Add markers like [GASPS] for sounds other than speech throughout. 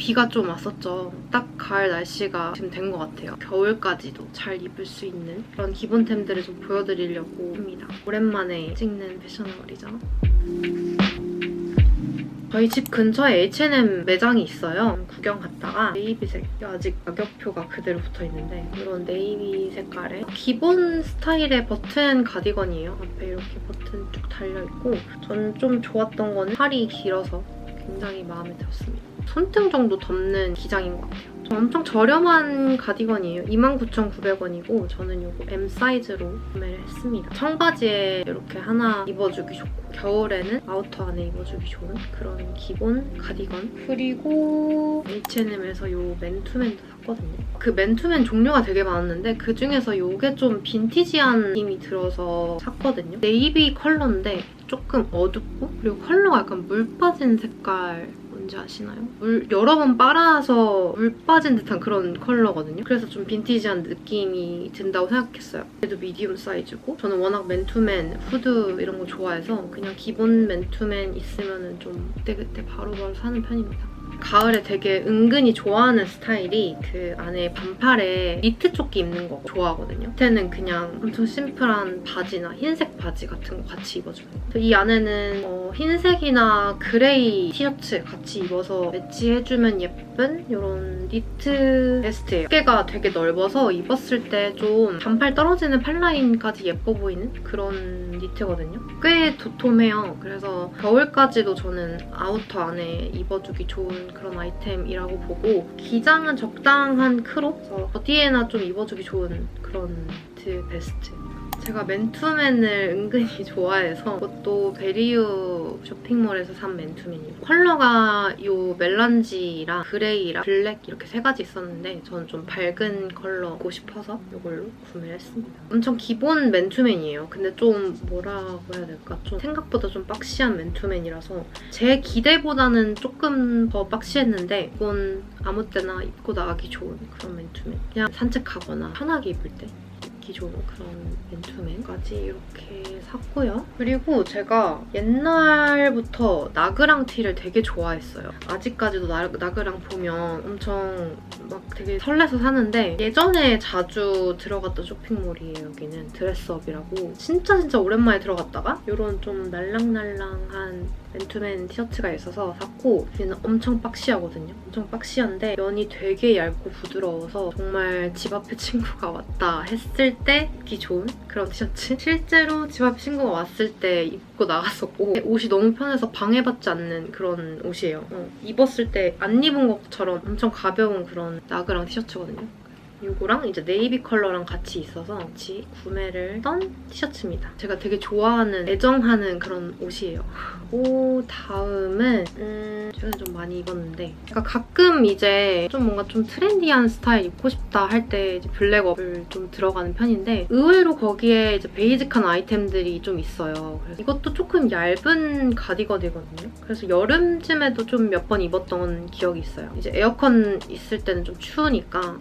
비가 좀 왔었죠. 딱 가을 날씨가 지금 된 것 같아요. 겨울까지도 잘 입을 수 있는 그런 기본템들을 좀 보여드리려고 합니다. 오랜만에 찍는 패션홀이죠. 저희 집 근처에 H&M 매장이 있어요. 구경 갔다가 네이비색 아직 가격표가 그대로 붙어 있는데 이런 네이비 색깔의 기본 스타일의 버튼 가디건이에요. 앞에 이렇게 버튼 쭉 달려 있고 저는 좀 좋았던 거는 팔이 길어서 굉장히 마음에 들었습니다. 손등 정도 덮는 기장인 것 같아요. 저 엄청 저렴한 가디건이에요. 29,900원이고 저는 이거 M 사이즈로 구매를 했습니다. 청바지에 이렇게 하나 입어주기 좋고 겨울에는 아우터 안에 입어주기 좋은 그런 기본 가디건 그리고 H&M에서 이 맨투맨도 샀거든요. 그 맨투맨 종류가 되게 많았는데 그 중에서 이게 좀 빈티지한 느낌이 들어서 샀거든요. 네이비 컬러인데 조금 어둡고 그리고 컬러가 약간 물 빠진 색깔 뭔지 아시나요? 물 여러 번 빨아서 물 빠진 듯한 그런 컬러거든요. 그래서 좀 빈티지한 느낌이 든다고 생각했어요. 그래도 미디움 사이즈고 저는 워낙 맨투맨, 후드 이런 거 좋아해서 그냥 기본 맨투맨 있으면 좀 그때그때 바로바로 사는 편입니다. 가을에 되게 은근히 좋아하는 스타일이 그 안에 반팔에 니트 조끼 입는 거 좋아하거든요. 밑에는 그냥 엄청 심플한 바지나 흰색 바지 같은 거 같이 입어주는 거. 이 안에는 어, 흰색이나 그레이 티셔츠 같이 입어서 매치해주면 예쁜 이런 니트 베스트예요. 어깨가 되게 넓어서 입었을 때 좀 반팔 떨어지는 팔라인까지 예뻐 보이는 그런 니트거든요. 꽤 도톰해요. 그래서 겨울까지도 저는 아우터 안에 입어주기 좋은 그런 아이템이라고 보고 기장은 적당한 크롭? 어디에나 좀 입어주기 좋은 그런 니트 베스트. 제가 맨투맨을 은근히 [LAUGHS] 좋아해서 그것도 베리유 쇼핑몰에서 산 맨투맨이에요. 컬러가 이 멜란지랑 그레이랑 블랙 이렇게 세 가지 있었는데 저는 좀 밝은 컬러고 싶어서 이걸로 구매를 했습니다. 엄청 기본 맨투맨이에요. 근데 좀 뭐라고 해야 될까? 좀 생각보다 좀 박시한 맨투맨이라서 제 기대보다는 조금 더 박시했는데 이건 아무 때나 입고 나가기 좋은 그런 맨투맨. 그냥 산책하거나 편하게 입을 때입 기 좋은 그런 맨투맨까지 이렇게 샀고요. 그리고 제가 옛날부터 나그랑 티를 되게 좋아했어요. 아직까지도 나, 나그랑 보면 엄청 막 되게 설레서 사는데 예전에 자주 들어갔던 쇼핑몰이에요. 여기는 드레스업이라고 진짜 진짜 오랜만에 들어갔다가 이런 좀 날랑날랑한 맨투맨 티셔츠가 있어서 샀고 얘는 엄청 박시하거든요. 엄청 박시한데 면이 되게 얇고 부드러워서 정말 집 앞에 [LAUGHS] 친구가 왔다 했을 때 입기 좋은 그런 티셔츠. [LAUGHS] 실제로 집 앞에 친구가 왔을 때 입고 나갔었고 옷이 너무 편해서 방해받지 않는 그런 옷이에요. 어, 입었을 때 안 입은 것처럼 엄청 가벼운 그런 나그랑 티셔츠거든요. 이거랑 이제 네이비 컬러랑 같이 있어서 같이 구매를 했던 티셔츠입니다. 제가 되게 좋아하는, 애정하는 그런 옷이에요. [LAUGHS] 오, 다음은 음, 최근에 좀 많이 입었는데 제가 가끔 이제 좀 뭔가 좀 트렌디한 스타일 입고 싶다 할 때 블랙업을 좀 들어가는 편인데 의외로 거기에 이제 베이직한 아이템들이 좀 있어요. 그래서 이것도 조금 얇은 가디건이거든요. 그래서 여름쯤에도 좀 몇 번 입었던 기억이 있어요. 이제 에어컨 있을 때는 좀 추우니까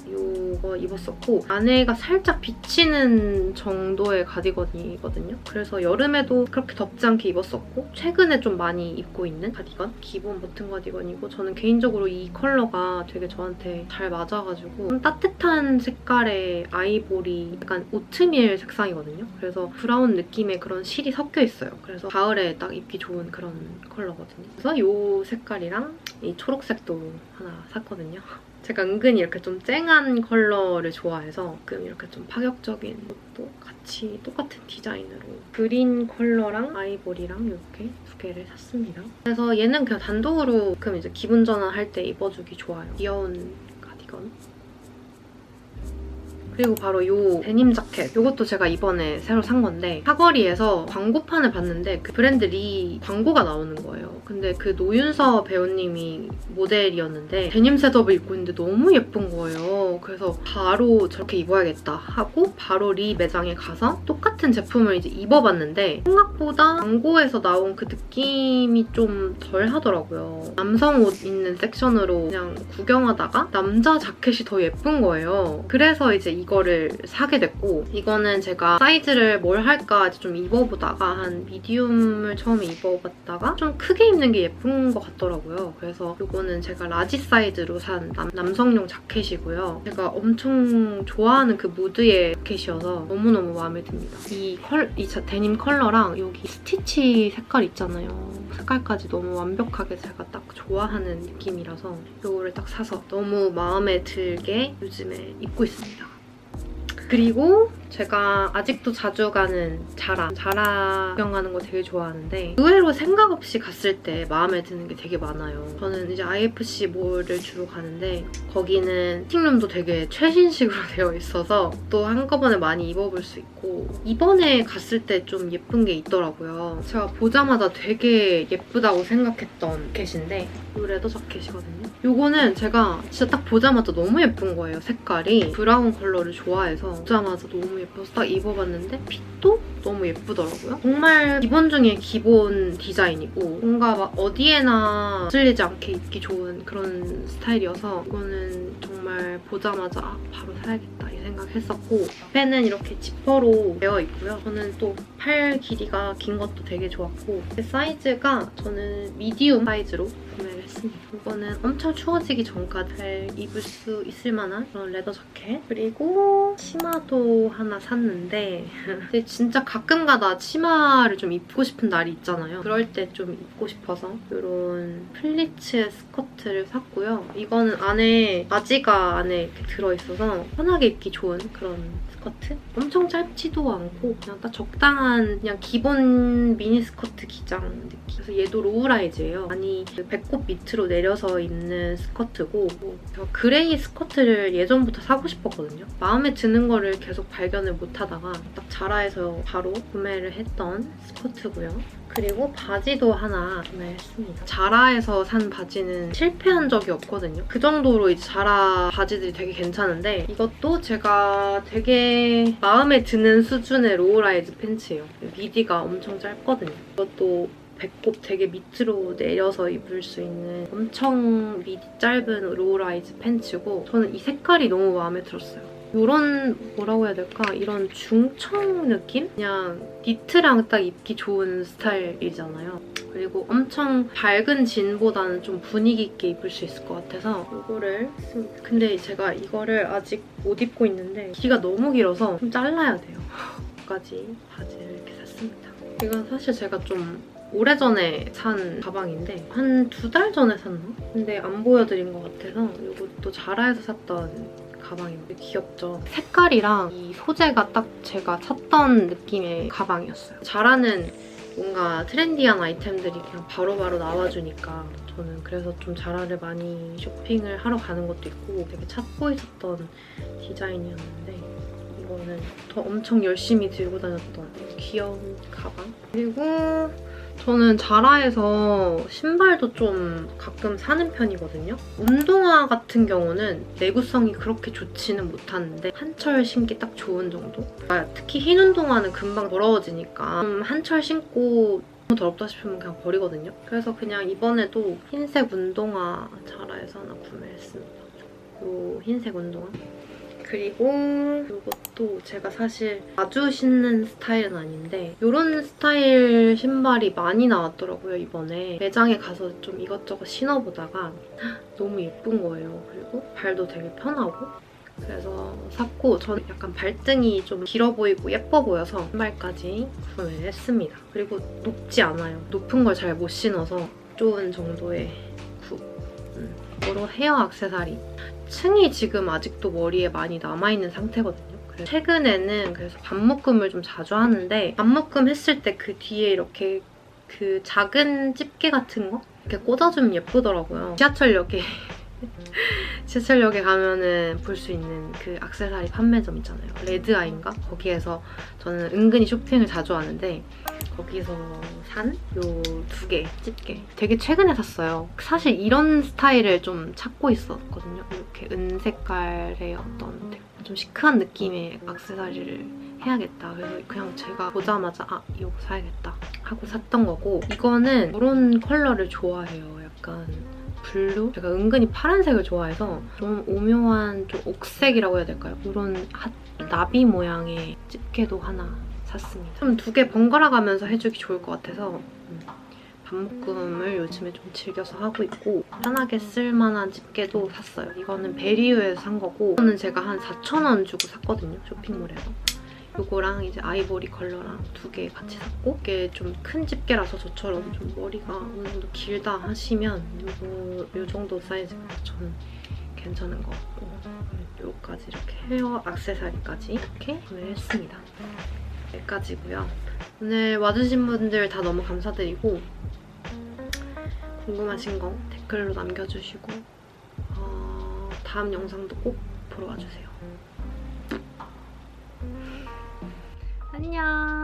이거 입었었고 안에가 살짝 비치는 정도의 가디건이거든요. 그래서 여름에도 그렇게 덥지 않게 입었었고 최근에 좀 많이 입고 있는 가디건 기본 버튼 가디건이고 저는 개인적으로 이 컬러가 되게 저한테 잘 맞아가지고 좀 따뜻한 색깔의 아이보리 약간 오트밀 색상이거든요. 그래서 브라운 느낌의 그런 실이 섞여 있어요. 그래서 가을에 딱 입기 좋은 그런 컬러거든요. 그래서 이 색깔이랑 이 초록색도 하나 샀거든요. 제가 은근히 이렇게 좀 쨍한 컬러를 좋아해서 가끔 이렇게 좀 파격적인 것도 같이 똑같은 디자인으로 그린 컬러랑 아이보리랑 이렇게 두 개를 샀습니다. 그래서 얘는 그냥 단독으로 가끔 이제 기분 전환할 때 입어주기 좋아요. 귀여운 가디건. 그리고 바로 이 데님 자켓 이것도 제가 이번에 새로 산 건데 사거리에서 광고판을 봤는데 그 브랜드 리 광고가 나오는 거예요. 근데 그 노윤서 배우님이 모델이었는데 데님 셋업을 입고 있는데 너무 예쁜 거예요. 그래서 바로 저렇게 입어야겠다 하고 바로 리 매장에 가서 똑같은 제품을 이제 입어봤는데 생각보다 광고에서 나온 그 느낌이 좀 덜 하더라고요. 남성 옷 있는 섹션으로 그냥 구경하다가 남자 자켓이 더 예쁜 거예요. 그래서 이제 이 이거를 사게 됐고 이거는 제가 사이즈를 뭘 할까 좀 입어보다가 한 미디움을 처음에 입어봤다가 좀 크게 입는 게 예쁜 것 같더라고요. 그래서 이거는 제가 라지 사이즈로 산 남, 남성용 자켓이고요. 제가 엄청 좋아하는 그 무드의 자켓이어서 너무너무 마음에 듭니다. 이, 컬, 이 자- 데님 컬러랑 여기 스티치 색깔 있잖아요. 색깔까지 너무 완벽하게 제가 딱 좋아하는 느낌이라서 이거를 딱 사서 너무 마음에 들게 요즘에 입고 있습니다. 그리고 제가 아직도 자주 가는 자라. 자라 구경하는 거 되게 좋아하는데 의외로 생각 없이 갔을 때 마음에 드는 게 되게 많아요. 저는 이제 IFC 몰을 주로 가는데 거기는 팅룸도 되게 최신식으로 [LAUGHS] 되어 있어서 또 한꺼번에 많이 입어볼 수 있고 이번에 갔을 때 좀 예쁜 게 있더라고요. 제가 보자마자 되게 예쁘다고 생각했던 켓인데 이 레더 자켓이거든요. 이거는 제가 진짜 딱 보자마자 너무 예쁜 거예요, 색깔이. 브라운 컬러를 좋아해서 보자마자 너무 예뻐서 딱 입어봤는데 핏도 너무 예쁘더라고요. 정말 기본 중에 기본 디자인이고 뭔가 막 어디에나 쓸리지 않게 입기 좋은 그런 스타일이어서 이거는 정말 보자마자 아, 바로 사야겠다 이 생각했었고 앞에는 이렇게 지퍼로 되어 있고요. 저는 또 팔 길이가 긴 것도 되게 좋았고 사이즈가 저는 미디움 사이즈로 구매를 했습니다. 이거는 엄청 추워지기 전까지 잘 입을 수 있을 만한 그런 레더 자켓 그리고 치마도 하나 샀는데 [LAUGHS] 진짜 가끔가다 치마를 좀 입고 싶은 날이 있잖아요. 그럴 때 좀 입고 싶어서 이런 플리츠 스커트를 샀고요. 이거는 안에 바지가 안에 이렇게 들어있어서 편하게 입기 좋은 그런 스커트? 엄청 짧지도 않고 그냥 딱 적당한 그냥 기본 미니 스커트 기장 느낌. 그래서 얘도 로우라이즈예요. 아니 그 배꼽 밑으로 내려서 입는 스커트고 뭐 그레이 스커트를 예전부터 사고 싶었거든요. 마음에 드는 거를 계속 발견을 못하다가 딱 자라에서 바로 구매를 했던 스커트고요. 그리고 바지도 하나 구매했습니다. 자라에서 산 바지는 실패한 적이 없거든요. 그 정도로 이제 자라 바지들이 되게 괜찮은데 이것도 제가 되게 마음에 드는 수준의 로우라이즈 팬츠예요. 미디가 엄청 짧거든요. 이것도 배꼽 되게 밑으로 내려서 입을 수 있는 엄청 미디 짧은 로우라이즈 팬츠고 저는 이 색깔이 너무 마음에 들었어요. 이런 뭐라고 해야 될까? 이런 중청 느낌? 그냥 니트랑 딱 입기 좋은 스타일이잖아요. 그리고 엄청 밝은 진보다는 좀 분위기 있게 입을 수 있을 것 같아서 이거를 씁니다. 근데 제가 이거를 아직 못 입고 있는데 길이가 너무 길어서 좀 잘라야 돼요. 까지 바지를 이렇게 샀습니다. 이건 사실 제가 좀 오래전에 산 가방인데 한 두 달 전에 샀나? 근데 안 보여드린 것 같아서 이것도 자라에서 샀던 가방인데 귀엽죠? 색깔이랑 이 소재가 딱 제가 찾던 느낌의 가방이었어요. 자라는 뭔가 트렌디한 아이템들이 그냥 바로바로 나와주니까 저는 그래서 좀 자라를 많이 쇼핑을 하러 가는 것도 있고 되게 찾고 있었던 디자인이었는데 이거는 더 엄청 열심히 들고 다녔던 귀여운 가방 그리고 저는 자라에서 신발도 좀 가끔 사는 편이거든요. 운동화 같은 경우는 내구성이 그렇게 좋지는 못하는데 한철 신기 딱 좋은 정도? 아, 특히 흰 운동화는 금방 더러워지니까 좀 한철 신고 너무 더럽다 싶으면 그냥 버리거든요. 그래서 그냥 이번에도 흰색 운동화 자라에서 하나 구매했습니다. 요 흰색 운동화. 그리고 이것도 제가 사실 자주 신는 스타일은 아닌데 이런 스타일 신발이 많이 나왔더라고요 이번에. 매장에 가서 좀 이것저것 신어보다가 [GASPS] 너무 예쁜 거예요. 그리고 발도 되게 편하고. 그래서 샀고 저는 약간 발등이 좀 길어 보이고 예뻐 보여서 신발까지 구매를 했습니다. 그리고 높지 않아요. 높은 걸 잘 못 신어서 좋은 정도의 구 음, 여러 헤어 액세서리. 층이 지금 아직도 머리에 많이 남아있는 상태거든요. 그래서 최근에는 그래서 반묶음을 좀 자주 하는데 반묶음 했을 때 그 뒤에 이렇게 그 작은 집게 같은 거 이렇게 꽂아주면 예쁘더라고요. 지하철역에 [LAUGHS] 지하철역에 가면은 볼 수 있는 그 액세서리 판매점 있잖아요. 레드아인가? 거기에서 저는 은근히 쇼핑을 자주 하는데 거기서 산 요 두 개 집게 되게 최근에 샀어요. 사실 이런 스타일을 좀 찾고 있었거든요. 이렇게 은 색깔의 어떤 좀 시크한 느낌의 액세서리를 해야겠다. 그래서 그냥 제가 보자마자 아 이거 사야겠다 하고 샀던 거고 이거는 이런 컬러를 좋아해요. 약간 블루? 제가 은근히 파란색을 좋아해서 좀 오묘한 좀 옥색이라고 해야 될까요? 이런 핫 나비 모양의 집게도 하나 샀습니다. 좀 두 개 번갈아 가면서 해주기 좋을 것 같아서 음, 반묶음을 요즘에 좀 즐겨서 하고 있고 편하게 쓸만한 집게도 샀어요. 이거는 베리유에서 산 거고 이거는 제가 한 4,000원 주고 샀거든요. 쇼핑몰에서. 이거랑 이제 아이보리 컬러랑 두 개 같이 샀고 이게 좀 큰 집게라서 저처럼 좀 머리가 어느 정도 길다 하시면 이거 이 정도 사이즈가 저는 괜찮은 것 같고 요까지 이렇게 헤어 액세서리까지 이렇게 구매했습니다. 여기까지고요. 오늘 와주신 분들 다 너무 감사드리고 궁금하신 거 댓글로 남겨주시고 어, 다음 영상도 꼭 보러 와주세요. 안녕.